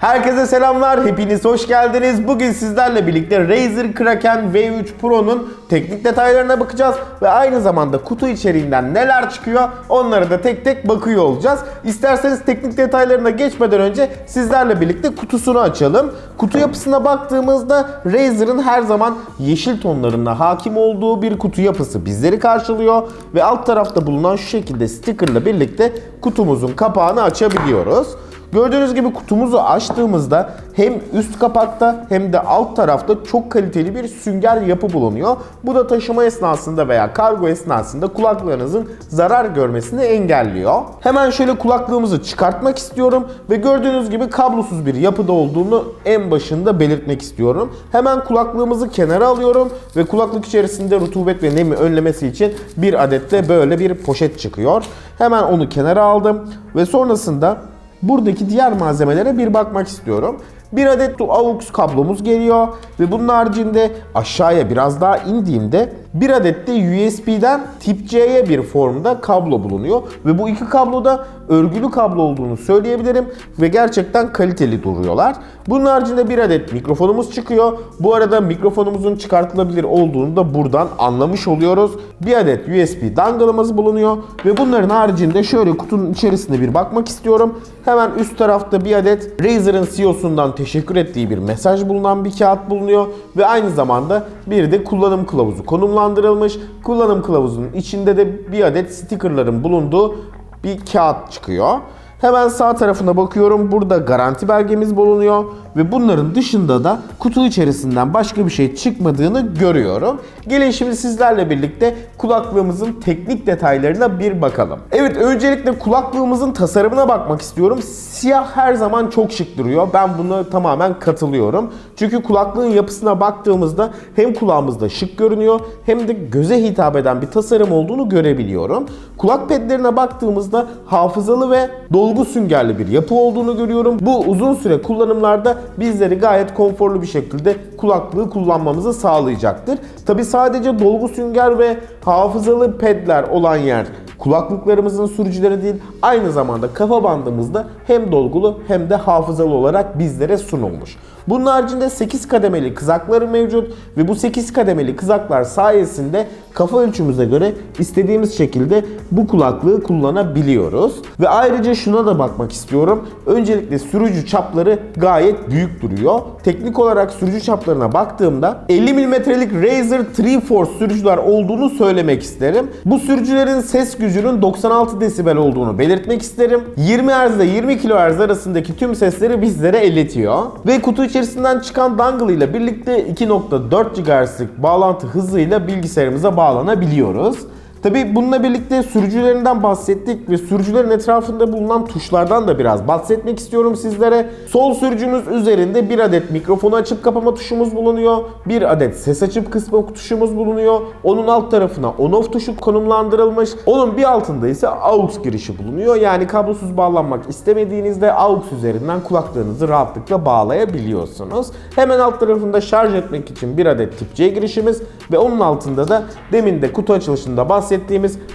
Herkese selamlar, hepiniz hoş geldiniz. Bugün sizlerle birlikte Razer Kraken V3 Pro'nun teknik detaylarına bakacağız ve aynı zamanda kutu içeriğinden neler çıkıyor onlara da tek tek bakıyor olacağız. İsterseniz teknik detaylarına geçmeden önce sizlerle birlikte kutusunu açalım. Kutu yapısına baktığımızda Razer'ın her zaman yeşil tonlarına hakim olduğu bir kutu yapısı bizleri karşılıyor ve alt tarafta bulunan şu şekilde stickerla birlikte kutumuzun kapağını açabiliyoruz. Gördüğünüz gibi kutumuzu açtığımızda hem üst kapakta hem de alt tarafta çok kaliteli bir sünger yapı bulunuyor. Bu da taşıma esnasında veya kargo esnasında kulaklarınızın zarar görmesini engelliyor. Hemen şöyle kulaklığımızı çıkartmak istiyorum ve gördüğünüz gibi kablosuz bir yapıda olduğunu en başında belirtmek istiyorum. Hemen kulaklığımızı kenara alıyorum ve kulaklık içerisinde rutubet ve nemi önlemesi için bir adet de böyle bir poşet çıkıyor. Hemen onu kenara aldım ve sonrasında buradaki diğer malzemelere bir bakmak istiyorum. Bir adet AUX kablomuz geliyor ve bunun haricinde aşağıya biraz daha indiğimde bir adet de USB'den tip C'ye bir formda kablo bulunuyor ve bu iki kablo da örgülü kablo olduğunu söyleyebilirim ve gerçekten kaliteli duruyorlar. Bunun haricinde bir adet mikrofonumuz çıkıyor. Bu arada mikrofonumuzun çıkartılabilir olduğunu da buradan anlamış oluyoruz. Bir adet USB dongle'ımız bulunuyor ve bunların haricinde şöyle kutunun içerisinde bir bakmak istiyorum. Hemen üst tarafta bir adet Razer'ın CEO'sundan teşekkür ettiği bir mesaj bulunan bir kağıt bulunuyor ve aynı zamanda bir de kullanım kılavuzu konumlandırılmış. Kullanım kılavuzunun içinde de bir adet stickerların bulunduğu bir kağıt çıkıyor. Hemen sağ tarafına bakıyorum. Burada garanti belgemiz bulunuyor ve bunların dışında da kutu içerisinden başka bir şey çıkmadığını görüyorum. Gelin şimdi sizlerle birlikte kulaklığımızın teknik detaylarına bir bakalım. Evet öncelikle kulaklığımızın tasarımına bakmak istiyorum. Siyah her zaman çok şık duruyor. Ben buna tamamen katılıyorum. Çünkü kulaklığın yapısına baktığımızda hem kulağımızda şık görünüyor hem de göze hitap eden bir tasarım olduğunu görebiliyorum. Kulak pedlerine baktığımızda hafızalı ve dolgu süngerli bir yapı olduğunu görüyorum. Bu uzun süre kullanımlarda bizleri gayet konforlu bir şekilde kulaklığı kullanmamızı sağlayacaktır. Tabi sadece dolgu sünger ve hafızalı pedler olan yer kulaklıklarımızın sürücüleri değil aynı zamanda kafa bandımızda hem dolgulu hem de hafızalı olarak bizlere sunulmuş. Bunun haricinde 8 kademeli kızakları mevcut ve bu 8 kademeli kızaklar sayesinde kafa ölçümüze göre istediğimiz şekilde bu kulaklığı kullanabiliyoruz. Ve ayrıca şuna da bakmak istiyorum. Öncelikle sürücü çapları gayet büyük duruyor. Teknik olarak sürücü çaplarına baktığımda 50 mm'lik Razer 3 Force sürücüler olduğunu söylemek isterim. Bu sürücülerin ses gücünün 96 desibel olduğunu belirtmek isterim. 20 Hz ile 20 kHz arasındaki tüm sesleri bizlere iletiyor. Ve kutu içerisinden çıkan dongle ile birlikte 2.4 GHz'lik bağlantı hızıyla bilgisayarımıza bağlanabiliyoruz. Tabi bununla birlikte sürücülerinden bahsettik ve sürücülerin etrafında bulunan tuşlardan da biraz bahsetmek istiyorum sizlere. Sol sürücümüz üzerinde bir adet mikrofonu açıp kapama tuşumuz bulunuyor. Bir adet ses açıp kısma tuşumuz bulunuyor. Onun alt tarafına on off tuşu konumlandırılmış. Onun bir altında ise aux girişi bulunuyor. Yani kablosuz bağlanmak istemediğinizde aux üzerinden kulaklarınızı rahatlıkla bağlayabiliyorsunuz. Hemen alt tarafında şarj etmek için bir adet tip C girişimiz ve onun altında da demin de kutu açılışında bahsettiğimiz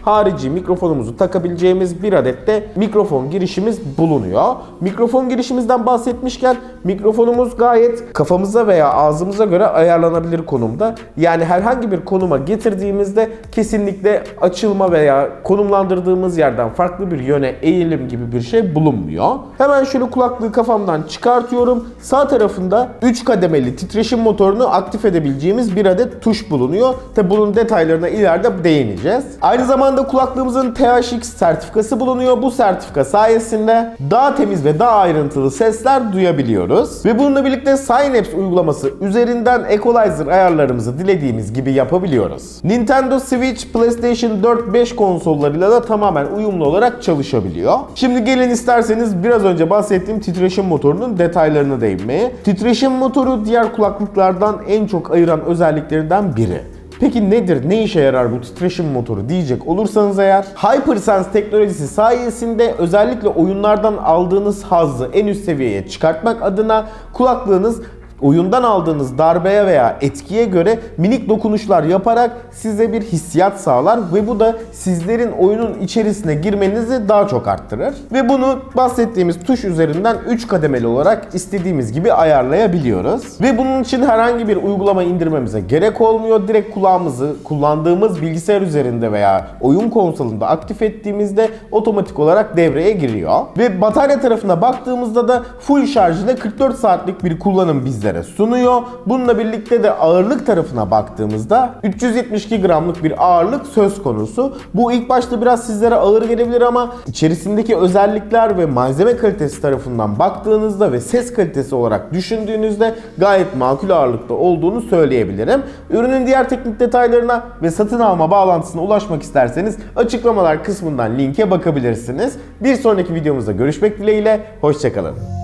harici mikrofonumuzu takabileceğimiz bir adet de mikrofon girişimiz bulunuyor. Mikrofon girişimizden bahsetmişken mikrofonumuz gayet kafamıza veya ağzımıza göre ayarlanabilir konumda. Yani herhangi bir konuma getirdiğimizde kesinlikle açılma veya konumlandırdığımız yerden farklı bir yöne eğilim gibi bir şey bulunmuyor. Hemen şöyle kulaklığı kafamdan çıkartıyorum. Sağ tarafında 3 kademeli titreşim motorunu aktif edebileceğimiz bir adet tuş bulunuyor. Tabi bunun detaylarına ileride değineceğiz. Aynı zamanda kulaklığımızın THX sertifikası bulunuyor. Bu sertifika sayesinde daha temiz ve daha ayrıntılı sesler duyabiliyoruz. Ve bununla birlikte Synapse uygulaması üzerinden equalizer ayarlarımızı dilediğimiz gibi yapabiliyoruz. Nintendo Switch, PlayStation 4, 5 konsollarıyla da tamamen uyumlu olarak çalışabiliyor. Şimdi gelin isterseniz biraz önce bahsettiğim titreşim motorunun detaylarına değinmeye. Titreşim motoru diğer kulaklıklardan en çok ayıran özelliklerinden biri. Peki nedir, ne işe yarar bu titreşim motoru diyecek olursanız eğer HyperSense teknolojisi sayesinde özellikle oyunlardan aldığınız hazzı en üst seviyeye çıkartmak adına kulaklığınız oyundan aldığınız darbeye veya etkiye göre minik dokunuşlar yaparak size bir hissiyat sağlar ve bu da sizlerin oyunun içerisine girmenizi daha çok arttırır. Ve bunu bahsettiğimiz tuş üzerinden 3 kademeli olarak istediğimiz gibi ayarlayabiliyoruz. Ve bunun için herhangi bir uygulama indirmemize gerek olmuyor. Direkt kulağımızı kullandığımız bilgisayar üzerinde veya oyun konsolunda aktif ettiğimizde otomatik olarak devreye giriyor. Ve batarya tarafına baktığımızda da full şarj ile 44 saatlik bir kullanım bizlere sunuyor. Bununla birlikte de ağırlık tarafına baktığımızda 372 gramlık bir ağırlık söz konusu. Bu ilk başta biraz sizlere ağır gelebilir ama içerisindeki özellikler ve malzeme kalitesi tarafından baktığınızda ve ses kalitesi olarak düşündüğünüzde gayet makul ağırlıkta olduğunu söyleyebilirim. Ürünün diğer teknik detaylarına ve satın alma bağlantısına ulaşmak isterseniz açıklamalar kısmından linke bakabilirsiniz. Bir sonraki videomuzda görüşmek dileğiyle, hoşçakalın.